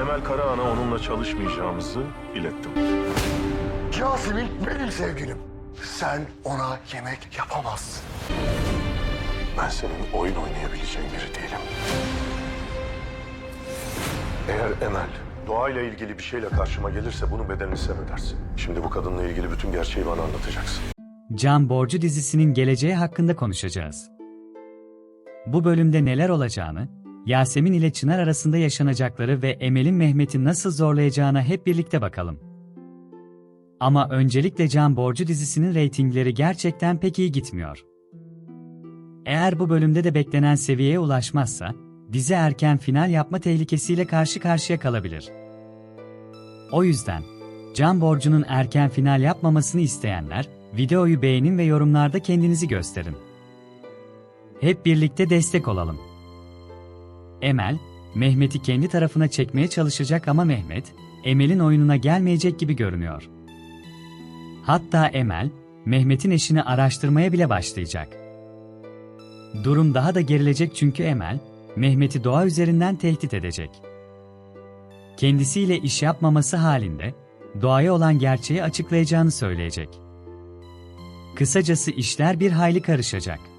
Emel Karahan'a onunla çalışmayacağımızı ilettim. Yasemin benim sevgilim. Sen ona yemek yapamazsın. Ben senin oyun oynayabileceğin biri değilim. Eğer Emel doğayla ilgili bir şeyle karşıma gelirse bunun bedelini sen ödersin. Şimdi bu kadınla ilgili bütün gerçeği bana anlatacaksın. Can Borcu dizisinin geleceği hakkında konuşacağız. Bu bölümde neler olacağını, Yasemin ile Çınar arasında yaşanacakları ve Emel'in Mehmet'i nasıl zorlayacağına hep birlikte bakalım. Ama öncelikle Can Borcu dizisinin reytingleri gerçekten pek iyi gitmiyor. Eğer bu bölümde de beklenen seviyeye ulaşmazsa, dizi erken final yapma tehlikesiyle karşı karşıya kalabilir. O yüzden, Can Borcu'nun erken final yapmamasını isteyenler, videoyu beğenin ve yorumlarda kendinizi gösterin. Hep birlikte destek olalım. Emel, Mehmet'i kendi tarafına çekmeye çalışacak ama Mehmet, Emel'in oyununa gelmeyecek gibi görünüyor. Hatta Emel, Mehmet'in eşini araştırmaya bile başlayacak. Durum daha da gerilecek çünkü Emel, Mehmet'i doğa üzerinden tehdit edecek. Kendisiyle iş yapmaması halinde, doğaya olan gerçeği açıklayacağını söyleyecek. Kısacası işler bir hayli karışacak.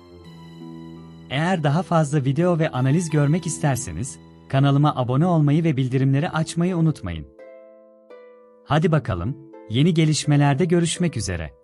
Eğer daha fazla video ve analiz görmek isterseniz, kanalıma abone olmayı ve bildirimleri açmayı unutmayın. Hadi bakalım, yeni gelişmelerde görüşmek üzere.